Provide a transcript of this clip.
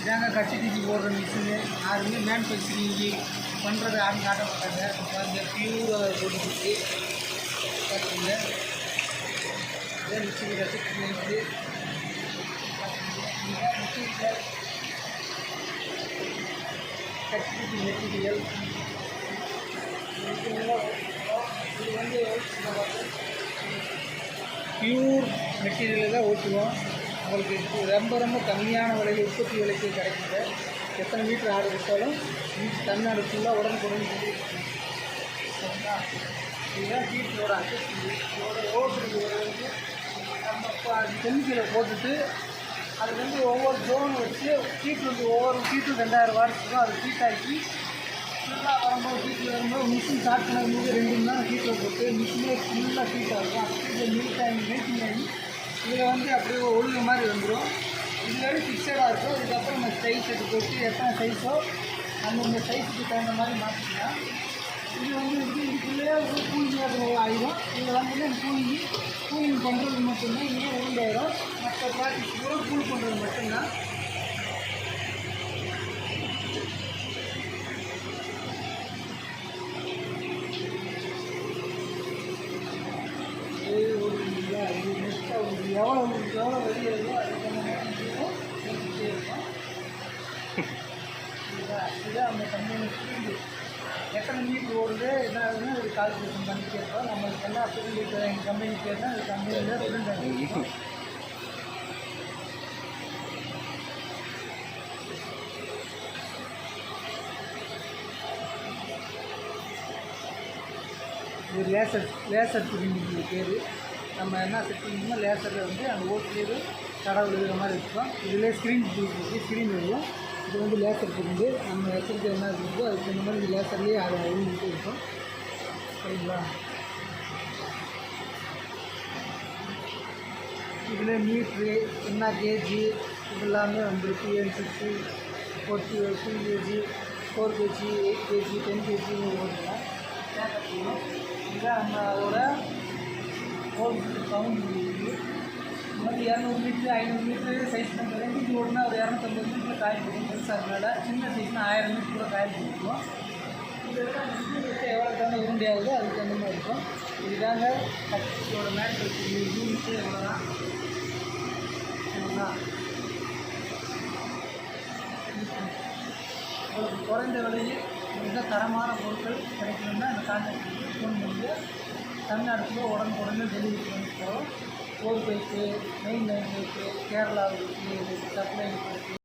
இதாங்க கட்சி தூக்கி போடுற மிஷினு யாருமே மேனுஃபேக்சரிங் பண்ணுறது யாரும் காட்ட மாட்டாங்க பாருங்க பியூராக போட்டுக்கிட்டு பார்த்துங்க இதே மிஷின் கட்சி தீச்சி மெட்டீரியல் கட்சி மெட்டீரியல் இது வந்து பியூர் மெட்டீரியலில் தான் ஓட்டுவோம். உங்களுக்கு ரொம்ப ரொம்ப கம்மியான விலையில் உற்பத்தி விலைக்கு கிடைக்குங்க. எத்தனை மீட்டர் ஆடு விட்டாலும் தமிழ்நாடு ஃபுல்லாக உடனுக்குடன் சொல்லி சரிங்களா? இதுதான் ஹீட்டரோட அசஸ்மெண்ட் ஓட்டு நம்ம வந்து கெமிக்கலை போட்டுட்டு அது வந்து ஒவ்வொரு ஜோன் வச்சு ஹீட் வந்து ஒவ்வொரு சீட்டும் ரெண்டாயிரம் வாரத்துக்கும் அது சீட்டாக்கி ஆக்கி ஃபுல்லாக வரும்போது சீட்டில் வரும்போது மிஷின் ஸ்டார்ட் பண்ணும்போது ரெண்டு மணி நேரம் சீட்டில் போட்டு மிஷினே ஃபுல்லாக சீட்டாக இருக்கும் அது சீட்டில் மில்க் ஆகி மீட்டிங் ஆகி இதில் வந்து அப்படியே ஒழுங்கு மாதிரி வந்துடும் இது வரைக்கும் ஃபிக்ஸடாக இருக்கும். இதுக்கப்புறம் நம்ம சைஸ் எடுத்து போட்டு எத்தனை சைஸோ அந்தந்த சைஸுக்கு தகுந்த மாதிரி மாற்றிக்கலாம் இது வந்து இது இதுக்குள்ளேயே ஒரு கூலிங் ஆயிடும் இதில் வந்து பூஞ்சி பூஞ்சி பண்ணுறது மட்டும்தான். இங்கே உருண்டாயிடும் மற்ற ப்ராக்டிஸ் கூட கூழ் பண்ணுறது மட்டும்தான் இது ஒரு இல்லை இது நெக்ஸ்ட்டாக ஒரு எவ்வளோ உங்களுக்கு எவ்வளோ வெளியே இருக்கோ அதுக்கு தகுந்த மாதிரி இருக்கும் செஞ்சுட்டே அந்த கம்பெனி எத்தனை மீட்டர் ஓடுது என்ன ஆகுதுன்னு ஒரு கால்குலேஷன் பண்ணிட்டே இருக்கோம் நம்மளுக்கு என்ன ஃபீல்டு எங்கள் கம்பெனி பேர் தான் அந்த கம்பெனியில் ஃபீல்டு இருக்கும் இது லேசர் லேசர் பிரிண்டிங் பேர். நம்ம என்ன செட் பண்ணணுமோ லேசரில் வந்து அந்த ஓட்டுலேயே கடவுள் இருக்கிற மாதிரி இருக்கும். இதில் ஸ்க்ரீன் இருக்குது ஸ்க்ரீன் இருக்கும் இது வந்து லேசர் இருந்து நம்ம எச்சரிக்கை என்ன இருக்கோ அதுக்கு தகுந்த மாதிரி லேசர்லேயே அதை எழுதிட்டு இருக்கும். சரிங்களா? இதில் மீட்ரு என்ன கேஜி இதெல்லாமே வந்துருக்கு. என் six forty two KG four KG eight KG ten கேஜின்னு ஓடுறேன் இதுதான் நம்ம அதோட ஹோல் கவுண்ட் இருக்குது இரநூறு மீட்ரு ஐநூறு மீட்ரு சைஸ் பண்ணுறது இது ஓடுனா ஒரு இரநூத்தம்பது மீட்டர் காயில் போடும் பெருசாக இருக்கனால சின்ன சைஸ்னால் ஆயிரம் மீட்டர் கூட காயில் போட்டுருவோம் இதெல்லாம் எவ்வளோ தகுந்த உருண்டையாகுதோ அதுக்கு தகுந்த மாதிரி இருக்கும் இதுதாங்க கட்சியோட மேட்ரு யூனிட்டு எவ்வளோ தான் சரிங்களா குறைந்த விலையில் மிக தரமான பொருட்கள் கிடைக்கணும்னா அந்த கான்டாக்ட் ஃபோன் பண்ணி தமிழ்நாட்டுக்குள்ள உடனுக்குடனே டெலிவரி பண்ணி போகிறோம் ஓர் பைப்பு மெயின் லைன் பைப்பு கேரளாவுக்கு சப்ளை இருக்குது